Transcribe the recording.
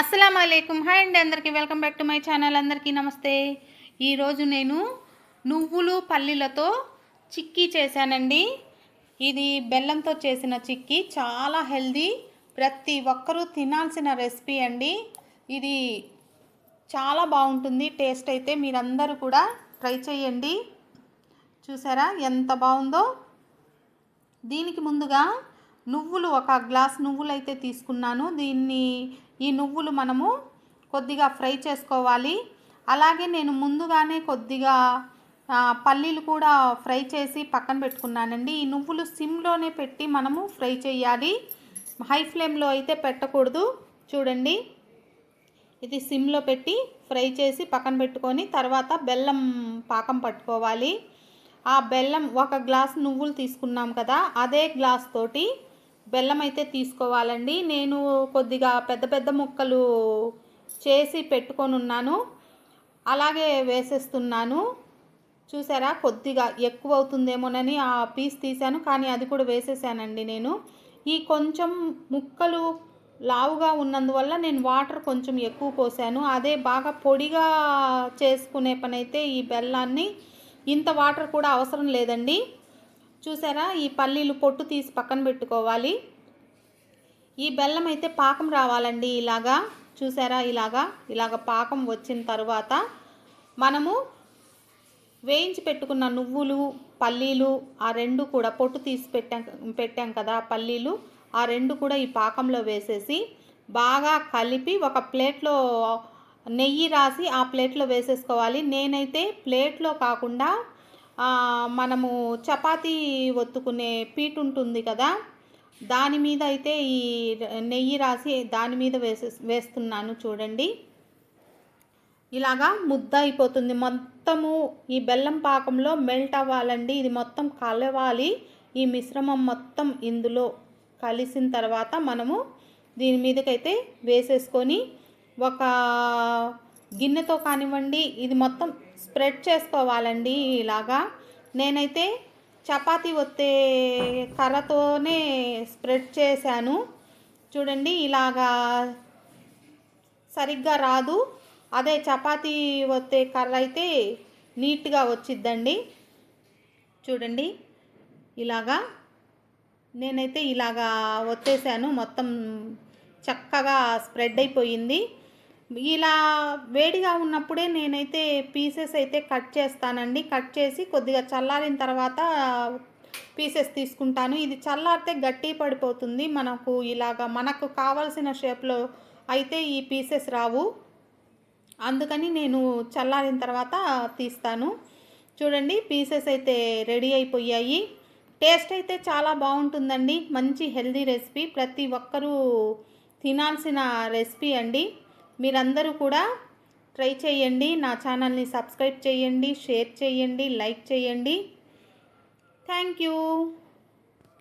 అస్సలం అయికం హాయ్ అండి అందరికీ. Welcome back to my channel. అందరికీ నమస్తే. ఈరోజు నేను నువ్వులు పల్లీలతో చిక్కీ చేశానండి. ఇది బెల్లంతో చేసిన చిక్కీ. చాలా హెల్దీ. ప్రతి ఒక్కరూ తినాల్సిన రెసిపీ అండి. ఇది చాలా బాగుంటుంది. టేస్ట్ అయితే మీరందరూ కూడా ట్రై చేయండి. చూసారా ఎంత బాగుందో? దీనికి ముందుగా నువ్వులు ఒక గ్లాస్ నువ్వులు అయితే తీసుకున్నాను. దీన్ని ఈ నువ్వులు మనము కొద్దిగా ఫ్రై చేసుకోవాలి. అలాగే నేను ముందుగానే కొద్దిగా పల్లీలు కూడా ఫ్రై చేసి పక్కన పెట్టుకున్నానండి. ఈ నువ్వులు సిమ్లోనే పెట్టి మనము ఫ్రై చేయాలి. హై ఫ్లేమ్లో అయితే పెట్టకూడదు. చూడండి. ఇది సిమ్లో పెట్టి ఫ్రై చేసి పక్కన పెట్టుకొని తర్వాత బెల్లం పాకం పట్టుకోవాలి. ఆ బెల్లం ఒక గ్లాస్ నువ్వులు తీసుకున్నాం కదా అదే గ్లాస్ తోటి బెల్లం అయితే తీసుకోవాలండి. నేను కొద్దిగా పెద్ద పెద్ద ముక్కలు చేసి పెట్టుకొని ఉన్నాను అలాగే వేసేస్తున్నాను. చూసారా? కొద్దిగా ఎక్కువ అవుతుందేమోనని ఆ పీస్ తీశాను. కానీ అది కూడా వేసేసానండి నేను. ఈ కొంచెం ముక్కలు లావుగా ఉన్నందువల్ల నేను వాటర్ కొంచెం ఎక్కువ పోసాను. అదే బాగా పొడిగా చేసుకునే పని అయితే ఈ బెల్లాన్ని ఇంత వాటర్ కూడా అవసరం లేదండి. చూసారా? ఈ పల్లీలు పొట్టు తీసి పక్కన పెట్టుకోవాలి. ఈ బెల్లం అయితే పాకం రావాలండి ఇలాగా. చూసారా? ఇలాగా. ఇలాగ పాకం వచ్చిన తర్వాత మనము వేయించి పెట్టుకున్న నువ్వులు పల్లీలు ఆ రెండు కూడా పొట్టు తీసి పెట్టాం పెట్టాం కదా పల్లీలు. ఆ రెండు కూడా ఈ పాకంలో వేసేసి బాగా కలిపి ఒక ప్లేట్లో నెయ్యి రాసి ఆ ప్లేట్లో వేసేసుకోవాలి. నేనైతే ప్లేట్లో కాకుండా మనము చపాతీ ఒత్తుకునే పీట్ ఉంటుంది కదా దాని మీద అయితే ఈ నెయ్యి రాసి దాని మీద వేసే వేస్తున్నాను చూడండి. ఇలాగా ముద్ద అయిపోతుంది. మొత్తము ఈ బెల్లం పాకంలో మెల్ట్ అవ్వాలండి. ఇది మొత్తం కలవాలి. ఈ మిశ్రమం మొత్తం ఇందులో కలిసిన తర్వాత మనము దీని మీదకైతే వేసేసుకొని ఒక గిన్నెతో కానివ్వండి ఇది మొత్తం స్ప్రెడ్ చేసుకోవాలండి ఇలాగా. నేనైతే చపాతీ ఒత్తే కర్రతోనే స్ప్రెడ్ చేశాను. చూడండి ఇలాగా సరిగ్గా రాదు. అదే చపాతీ ఒత్తే కర్ర అయితే నీట్గా వచ్చిద్దండి. చూడండి ఇలాగా నేనైతే ఇలాగా ఒత్తేసాను. మొత్తం చక్కగా స్ప్రెడ్ అయిపోయింది. ఇలా వేడిగా ఉన్నప్పుడే నేనైతే పీసెస్ అయితే కట్ చేస్తానండి. కట్ చేసి కొద్దిగా చల్లారిన తర్వాత పీసెస్ తీసుకుంటాను. ఇది చల్లారితే గట్టి పడిపోతుంది. మనకు ఇలాగా మనకు కావలసిన షేప్లో అయితే ఈ పీసెస్ రావు. అందుకని నేను చల్లారిన తర్వాత తీస్తాను. చూడండి పీసెస్ అయితే రెడీ అయిపోయాయి. టేస్ట్ అయితే చాలా బాగుంటుందండి. మంచి హెల్దీ రెసిపీ. ప్రతి ఒక్కరూ తినాల్సిన రెసిపీ అండి. మీరందరూ కూడా ట్రై చేయండి నా ఛానల్ని సబ్స్క్రైబ్ చేయండి షేర్ చేయండి లైక్ చేయండి. Thank you.